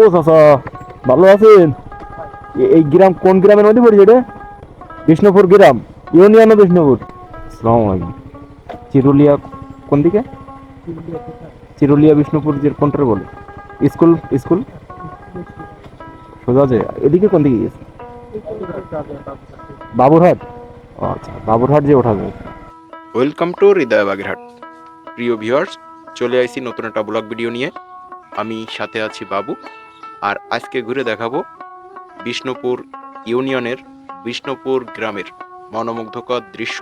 ও চাচা, ভালো আছেন? এই গ্রাম কোন গ্রামের মধ্যে পড়ছে এটা? বিষ্ণুপুর গ্রাম, ইউনিয়ন বিষ্ণুপুর। আসসালামু আলাইকুম। চিরুলিয়া কোন দিকে? চিরুলিয়া বিষ্ণুপুর যে কোনটার বলে? School school? সোজা যে এদিকে কোন দিকে গেছে? বাবুরহাট? আচ্ছা বাবুরহাট যে ওঠা যায়। Welcome to Hridoy Bagerhat. প্রিয় ভিউয়ার্স চলে আইছি নতুন একটা ব্লগ ভিডিও নিয়ে। আমি সাথে আছি বাবু। আর আজকে ঘুরে দেখাবো বিষ্ণুপুর ইউনিয়নের বিষ্ণুপুর গ্রামের মনোমুগ্ধকর দৃশ্য।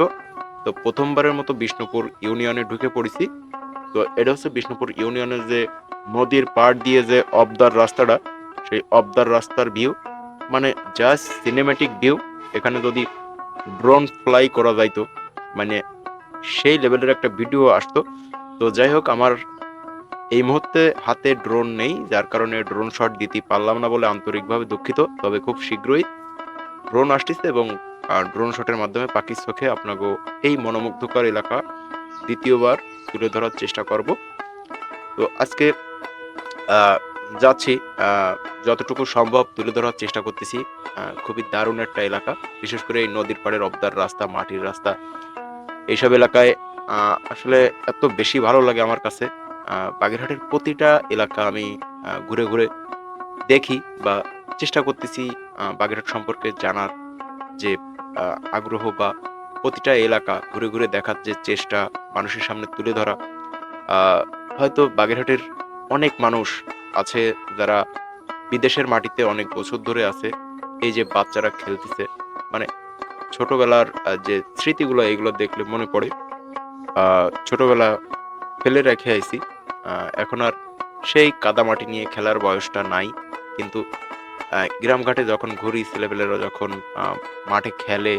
তো প্রথমবারের মতো বিষ্ণুপুর ইউনিয়নে ঢুকে পড়েছি। তো এটা হচ্ছে বিষ্ণুপুর ইউনিয়নের যে নদীর পাড় দিয়ে যে অবদার রাস্তাটা, সেই অবদার রাস্তার ভিউ মানে জাস্ট সিনেমেটিক ভিউ এখানে যদি ড্রোন ফ্লাই করা যাইতো মানে সেই লেভেলের একটা ভিডিও আসতো। তো যাই হোক, আমার এই মুহূর্তে হাতে ড্রোন নেই, যার কারণে ড্রোন শট দিতে পারলাম না বলে আন্তরিকভাবে দুঃখিত, তবে খুব শীঘ্রই ড্রোন আসতেছে এবং ড্রোন শটের মাধ্যমে পাখির চোখে আপনাকে এই মনোমুগ্ধকর এলাকা দ্বিতীয়বার তুলে ধরার চেষ্টা করব। তো আজকে যাচ্ছি যতটুকু সম্ভব তুলে ধরার চেষ্টা করতেছি খুবই দারুণ একটা এলাকা, বিশেষ করে এই নদীর পাড়ের অবদার রাস্তা, মাটির রাস্তা, এইসব এলাকায় আসলে এত বেশি ভালো লাগে আমার কাছে। বাগেরহাটের প্রতিটা এলাকা আমি ঘুরে ঘুরে দেখি বা চেষ্টা করতেছি বাগেরহাট সম্পর্কে জানার যে আগ্রহ বা প্রতিটা এলাকা ঘুরে ঘুরে দেখার যে চেষ্টা মানুষের সামনে তুলে ধরা। হয়তো বাগেরহাটের অনেক মানুষ আছে যারা বিদেশের মাটিতে অনেক বছর ধরে আছে এই যে বাচ্চারা খেলতেছে। মানে ছোটবেলার যে স্মৃতিগুলো এগুলো দেখলে মনে পড়ে। ছোটবেলা ফেলে রেখে আহ, এখন আর সেই কাদামাটি নিয়ে খেলার বয়সটা নাই। কিন্তু গ্রামঘাটে যখন ঘুরি, ছেলেপেলেরা যখন মাঠে খেলে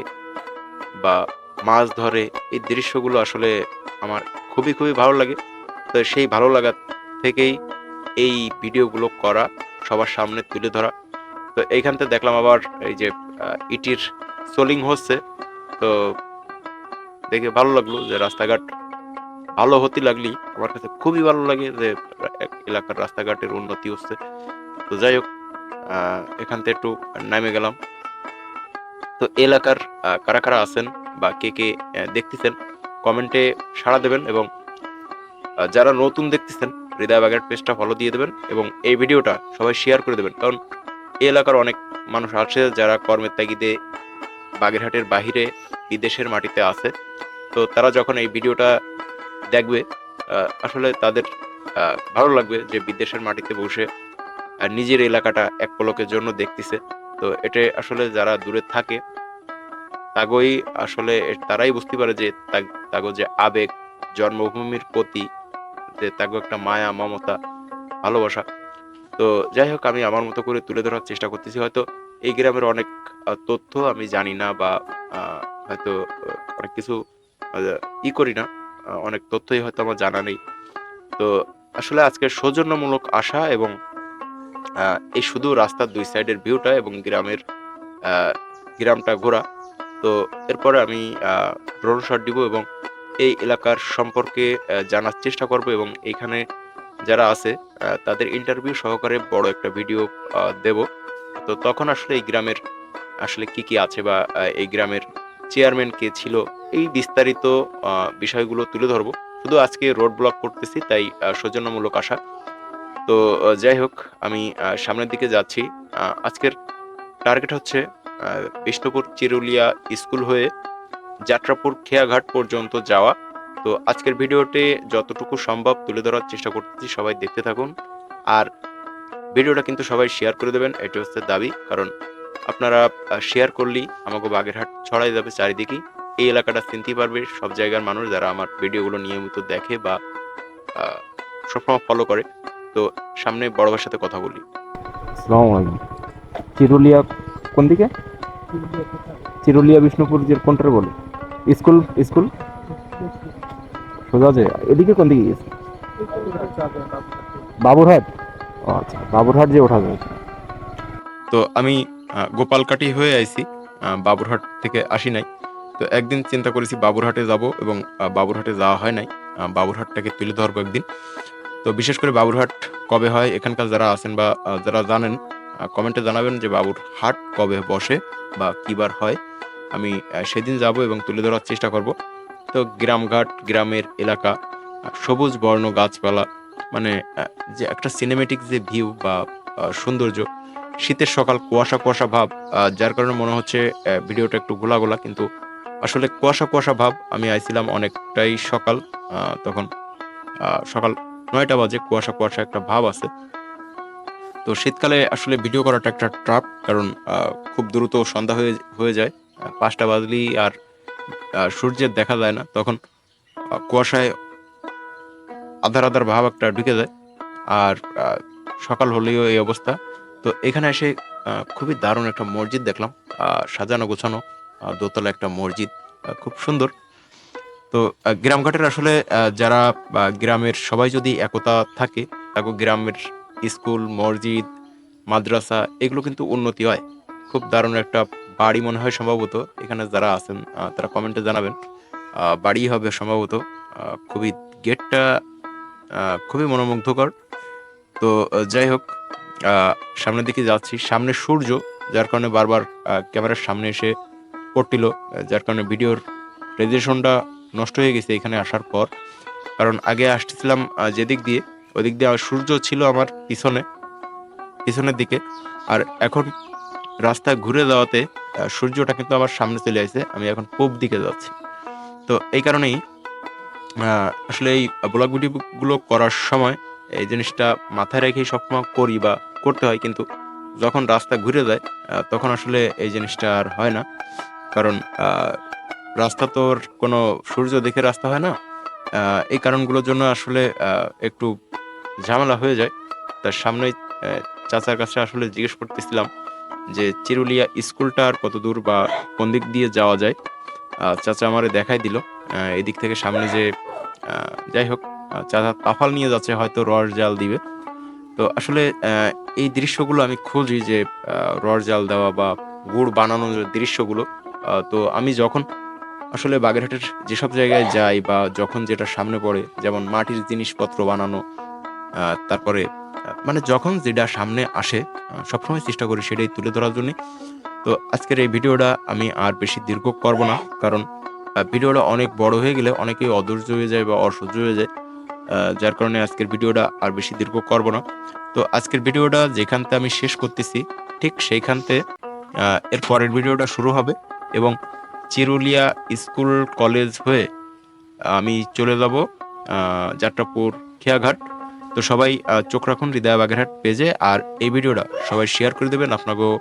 বা মাছ ধরে, এই দৃশ্যগুলো আসলে আমার খুবই খুবই ভালো লাগে। তো সেই ভালো লাগা থেকেই এই ভিডিওগুলো করা, সবার সামনে তুলে ধরা। তো এইখান থেকে দেখলাম আবার এই যে ইটির সোলিং হচ্ছে। তো দেখে ভালো লাগল যে রাস্তাঘাট ভালো হতে লাগলি, আমার কাছে খুবই ভালো লাগে যে এলাকার রাস্তাঘাটের উন্নতি হচ্ছে। তো যাই হোক এখান থেকে একটু নামে গেলাম। তো এলাকার কারা কারা আছেন বা কে কে দেখতেছেন, কমেন্টে সাড়া দেবেন এবং যারা নতুন দেখতেছেন, হৃদয় বাগের পেজটা ফলো দিয়ে দেবেন এবং এই ভিডিওটা সবাই শেয়ার করে দেবেন। কারণ এই এলাকার অনেক মানুষ আছে যারা কর্মের তাগিদে বাগেরহাটের বাহিরে বিদেশের মাটিতে আছে। তো তারা যখন এই ভিডিওটা দেখবে আসলে তাদের ভালো লাগবে যে বিদেশের মাটিতে বসে নিজের এলাকাটা এক পলকের জন্য দেখতেছে। তো এটা আসলে যারা দূরে থাকে, তাগই আসলে তারাই বুঝতে পারে যে তাগ- যে আবেগ, জন্মভূমির প্রতি, যে তাগো একটা মায়া, মমতা, ভালোবাসা। তো যাই হোক, আমি আমার মতো করে তুলে ধরার চেষ্টা করতেছি। হয়তো এই গ্রামের অনেক তথ্য আমি জানি না বা হয়তো অনেক কিছু ই করি না। অনেক তথ্যই হয়তো আমার জানা নেই। তো আসলে আজকে সৌজন্যমূলক আশা এবং এই শুধু রাস্তার দুই সাইডের ভিউটা এবং গ্রামের গ্রামটা ঘোরা। তো এরপরে আমি ড্রোন শট দিব এবং এই এলাকার সম্পর্কে জানার চেষ্টা করব এবং এইখানে যারা আছে তাদের ইন্টারভিউ সহকারে বড় একটা ভিডিও দেব। তো তখন আসলে এই গ্রামের আসলে কি কি আছে বা এই গ্রামের চেয়ারম্যান কে ছিল, এই বিস্তারিত বিষয়গুলো তুলে ধরবো। শুধু আজকে রোড ব্লক করতেছি, তাই সৌজন্যমূলক আশা। তো যাই হোক, আমি সামনের দিকে যাচ্ছি। আজকের টার্গেট হচ্ছে বিষ্ণুপুর চিরুলিয়া স্কুল হয়ে যাত্রাপুর খেয়াঘাট পর্যন্ত যাওয়া। তো, আজকের ভিডিওতে যতটুকু সম্ভব তুলে ধরার চেষ্টা করতেছি, সবাই দেখতে থাকুন। আর ভিডিওটা কিন্তু সবাই শেয়ার করে দেবেন এটা হচ্ছে দাবি। কারণ আপনারা শেয়ার করলেই আমাকে বাগেরহাট ছড়াই যাবে চারিদিকেই এই এলাকাটা চিনতে পারবে সব জায়গার মানুষ যারা আমার ভিডিওগুলো নিয়মিত দেখে বা সবসময় ফলো করে। তো সামনে বড় ভাইয়ের সাথে কথা বলি। আসসালামু আলাইকুম। চিরুলিয়া কোন দিকে? চিরুলিয়া বিষ্ণুপুর যে কোনটার বলে? School school? সোজা যে এদিকে কোন দিকে গেছে বাবুরহাট? ও আচ্ছা বাবুরহাট যে ওঠা যায়। তো আমি গোপালকাটি হয়ে আইছি। বাবুরহাট থেকে আসি নাই। তো একদিন চিন্তা করেছি বাবুরহাটে যাব এবং বাবুরহাটে যাওয়া হয় নাই। বাবুরহাটটাকে তুলে ধরবো একদিন। তো বিশেষ করে বাবুরহাট কবে হয়, এখানকার যারা আছেন বা যারা জানেন কমেন্টে জানাবেন যে বাবুর হাট কবে বসে বা কিবার হয়। আমি সেদিন যাব এবং তুলে ধরার চেষ্টা করব। তো গ্রামঘাট, গ্রামের এলাকা সবুজ বর্ণ গাছপালা মানে যে একটা সিনেমেটিক যে ভিউ বা সৌন্দর্য শীতের সকাল কুয়াশা কুয়াশা ভাব যার কারণে মনে হচ্ছে ভিডিওটা একটু গোলা গোলা কিন্তু আসলে কুয়াশা কুয়াশা ভাব, আমি আইছিলাম অনেকটাই সকাল তখন সকাল নয়টা বাজে, কুয়াশা কুয়াশা একটা ভাব আছে। তো শীতকালে আসলে ভিডিও করাটা একটা ট্রাপ কারণ খুব দ্রুত সন্ধ্যা হয়ে হয়ে যায় পাঁচটা বাজলেই আর সূর্যের দেখা যায় না, তখন কুয়াশায় আধার আধার ভাব একটা ঢুকে যায়। আর সকাল হলেও এই অবস্থা। তো এখানে এসে খুবই দারুণ একটা মসজিদ দেখলাম। সাজানো, গোছানো দোতলা একটা মসজিদ খুব সুন্দর। তো গ্রামঘাটের আসলে যারা গ্রামের সবাই যদি একতা থাকে, তাকে গ্রামের স্কুল, মসজিদ, মাদ্রাসা, এগুলো কিন্তু উন্নতি হয়। খুব দারুণ একটা বাড়ি মনে হয় সম্ভবত। এখানে যারা আছেন তারা কমেন্টে জানাবেন। বাড়ি হবে সম্ভবত। খুবই গেটটা খুবই মনোমুগ্ধকর। তো যাই হোক সামনের দিকে যাচ্ছি। সামনে সূর্য, যার কারণে বারবার ক্যামেরার সামনে এসে পড়ছিল, যার কারণে ভিডিওর রেজুলেশনটা নষ্ট হয়ে গেছে এখানে আসার পর। কারণ আগে আসতেছিলাম যেদিক দিয়ে, ওদিক দিয়ে সূর্য ছিল আমার পিছনে, পিছনের দিকে। আর এখন রাস্তা ঘুরে যাওয়াতে সূর্যটা কিন্তু আমার সামনে চলে আসছে, আমি এখন পূব দিকে যাচ্ছি। তো এই কারণেই আসলে এই ব্লগ ভিডিওগুলো করার সময় এই জিনিসটা মাথায় রেখেই সবসময় করি বা করতে হয়, কিন্তু যখন রাস্তা ঘুরে যায় তখন আসলে এই জিনিসটা আর হয় না। কারণ রাস্তা তো আর কোনো সূর্য দেখে রাস্তা হয় না। এই কারণগুলোর জন্য আসলে একটু ঝামেলা হয়ে যায়। তার সামনে চাচার কাছে আসলে জিজ্ঞেস করতেছিলাম যে, চিরুলিয়া স্কুলটা আর কত দূর বা কোন দিক দিয়ে যাওয়া যায়? চাচা আমারে দেখাই দিল। এদিক থেকে সামনে যে যাই হোক চাচা তাফাল নিয়ে যাচ্ছে, হয়তো রড জাল দিবে। তো আসলে এই দৃশ্যগুলো আমি খুঁজি যে রড জাল দেওয়া বা গুড় বানানোর দৃশ্যগুলো তো আমি যখন আসলে বাগেরহাটের যেসব জায়গায় যাই বা যখন যেটা সামনে পড়ে, যেমন মাটির জিনিসপত্র বানানো তারপরে মানে যখন যেটা সামনে আসে সবসময় চেষ্টা করি সেটাই তুলে ধরার জন্য। তো আজকের এই ভিডিওটা আমি আর বেশি দীর্ঘ করব না, কারণ ভিডিওটা অনেক বড় হয়ে গেলে অনেকেই অধৈর্য হয়ে যায় বা অসহ্য হয়ে যায়। যার কারণে আজকের ভিডিওটা আর বেশি দীর্ঘ করব না। তো আজকের ভিডিওটা যেখানতে আমি শেষ করতেছি, ঠিক সেইখানতে এর পরের ভিডিওটা শুরু হবে এবং চিরুলিয়া স্কুল কলেজ হয়ে আমি চলে যাব যাত্রাপুর খেয়াঘাট। তো সবাই চোখ রাখুন, হৃদয় বাগেরহাট পেজে, আর এই ভিডিওটা সবাই শেয়ার করে দেবেন। আপনাকেও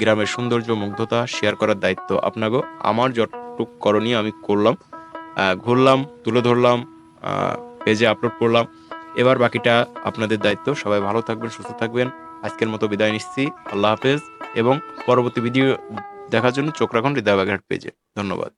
গ্রামের সৌন্দর্য, মুগ্ধতা শেয়ার করার দায়িত্ব আপনাকেও আমার যতটুক করণীয় আমি করলাম ঘুরলাম, তুলে ধরলাম পেজে আপলোড করলাম, এবার বাকিটা আপনাদের দায়িত্ব। সবাই ভালো থাকবেন, সুস্থ থাকবেন। আজকের মতো বিদায় নিচ্ছি। আল্লাহ হাফেজ। এবং পরবর্তী ভিডিও দেখার জন্য চোখ রাখুন হৃদয় পেজে ধন্যবাদ।